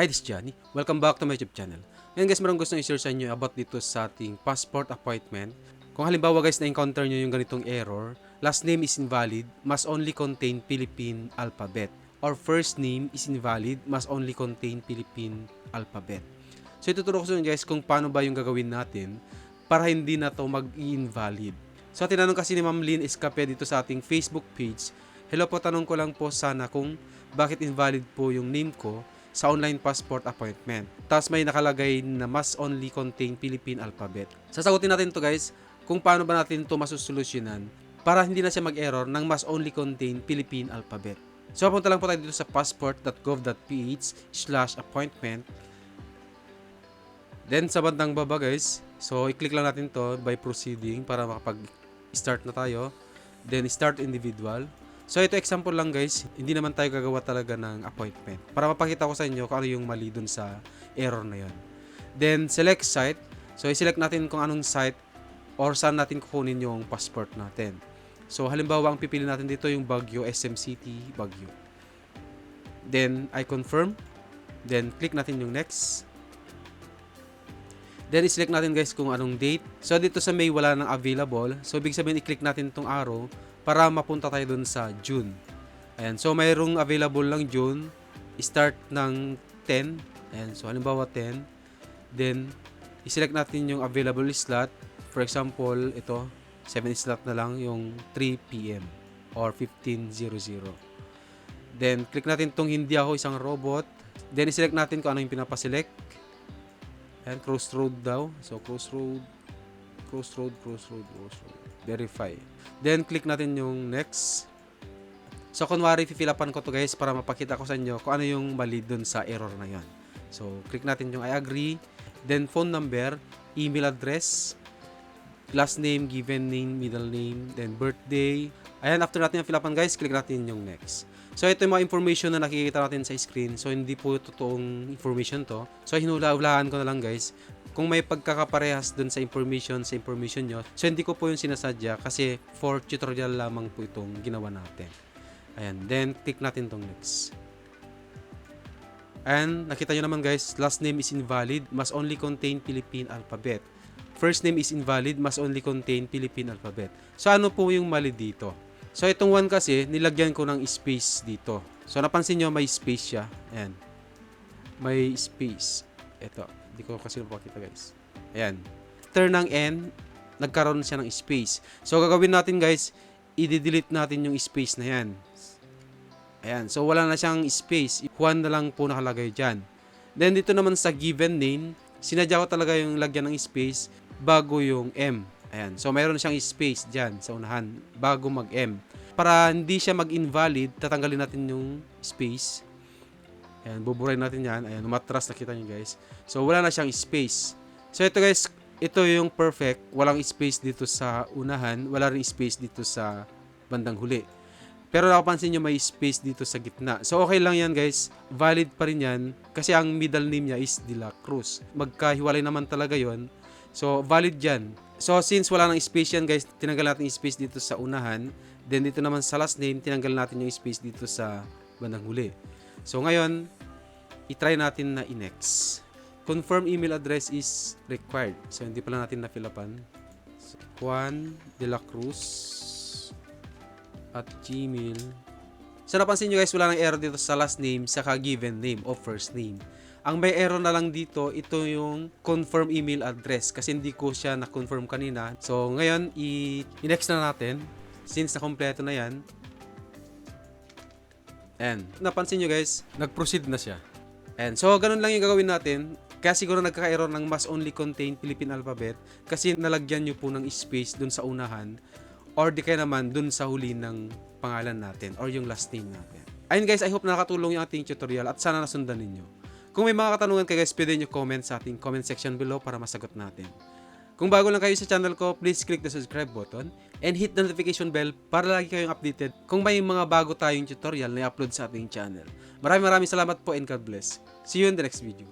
Hi, this is Johnny. Welcome back to my YouTube channel. Ngayon guys, marang gusto i-share sa inyo about dito sa ating passport appointment. Kung halimbawa guys, na-encounter nyo yung ganitong error, last name is invalid, must only contain Philippine alphabet. Or first name is invalid, must only contain Philippine alphabet. So ituturo ko sa inyo guys kung paano ba yung gagawin natin para hindi na to mag-invalid. So tinanong kasi ni Ma'am Lynn Escape dito sa ating Facebook page, Hello po, tanong ko lang po sana kung bakit invalid po yung name ko sa online passport appointment. Tapos may nakalagay na must only contain Philippine alphabet. Sasagutin natin to guys kung paano ba natin to masusolusyonan para hindi na siya mag-error ng must only contain Philippine alphabet. So punta lang po tayo dito sa passport.gov.ph slash appointment. Then sa bandang baba guys, so i-click lang natin to by proceeding para makapag-start na tayo. Then start individual. So ito example lang guys, hindi naman tayo gagawa talaga ng appointment. Para mapakita ko sa inyo kung ano yung mali dun sa error na yon. Then select site. So i-select natin kung anong site or saan natin kukunin yung passport natin. So halimbawa ang pipili natin dito yung Baguio SM City, Baguio. Then I confirm. Then click natin yung next. Then i-select natin guys kung anong date. So dito sa May wala nang available. So ibig sabihin i-click natin itong arrow para mapunta tayo dun sa June. Ayan. So mayroong available lang June. Start ng 10. Ayan. So halimbawa 10. Then i-select natin yung available slot. For example, ito 7 slot na lang yung 3 p.m. or 15.00. Then click natin tong hindi ako isang robot. Then i-select natin kung ano yung pinapaselect. Ayan, crossroad daw. So, crossroad, crossroad, crossroad, crossroad. Verify. Then, click natin yung next. So, kunwari, fill upan ko to guys para mapakita ko sa inyo kung ano yung mali dun sa error na yan. So, click natin yung I agree. Then, phone number, email address, last name, given name, middle name, then birthday. Ayan, after natin yung fill upan guys, click natin yung next. So, ito yung mga information na nakikita natin sa screen. So, hindi po totoong information to. So, hinula-hulahan ko na lang guys. Kung may pagkakaparehas dun sa information, sa information nyo. So, hindi ko po yung sinasadya kasi for tutorial lamang po itong ginawa natin. Ayan. Then, click natin tong next. And, nakita nyo naman guys, last name is invalid, must only contain Philippine alphabet. First name is invalid, must only contain Philippine alphabet. So, ano po yung mali dito? So, itong one kasi, nilagyan ko ng space dito. So, napansin nyo, may space siya. Ayan. May space. Ito. Hindi ko kasi mapakita, guys. Ayan. After ng N, nagkaroon siya ng space. So, gagawin natin, guys, i-delete natin yung space na yan. Ayan. So, wala na siyang space. Juan na lang po nakalagay dyan. Then, dito naman sa given name, sinadya ko talaga yung lagyan ng space bago yung M. Ayan. So, mayroon siyang space dyan sa unahan bago mag-M. Para hindi siya mag-invalid, tatanggalin natin yung space. Ayan, buburay natin yan. Ayan, umatras, nakita nyo guys. So, wala na siyang space. So, ito guys, ito yung perfect. Walang space dito sa unahan. Wala rin space dito sa bandang huli. Pero napapansin nyo may space dito sa gitna. So, okay lang yan guys. Valid pa rin yan. Kasi ang middle name niya is De La Cruz. Magkahiwalay naman talaga yon So, valid yan. So, since wala nang space yan guys, tinanggal natin yung space dito sa unahan. Then, dito naman sa last name, tinanggal natin yung space dito sa bandang huli. So, ngayon, itry natin na i-next. Confirm email address is required. So, hindi pala natin na-fill-upan. So, Juan de la Cruz at gmail. So, napansin nyo guys, wala nang error dito sa last name saka given name o first name. Ang may error na lang dito, ito yung confirm email address kasi hindi ko siya na-confirm kanina. So, ngayon, i-next na natin since na-kompleto na yan. And, napansin nyo guys, nag-proceed na siya. And, so, ganun lang yung gagawin natin. Kaya siguro nagkaka-error ng must only contain Philippine alphabet kasi nalagyan nyo po ng space dun sa unahan or di kaya naman dun sa huli ng pangalan natin or yung last name natin. Ayun guys, I hope na nakatulong yung ating tutorial at sana nasundan ninyo. Kung may mga katanungan kayo guys, pwede nyo comment sa ating comment section below para masagot natin. Kung bago lang kayo sa channel ko, please click the subscribe button and hit the notification bell para lagi kayong updated kung may mga bago tayong tutorial na i-upload sa ating channel. Maraming maraming salamat po and God bless. See you in the next video.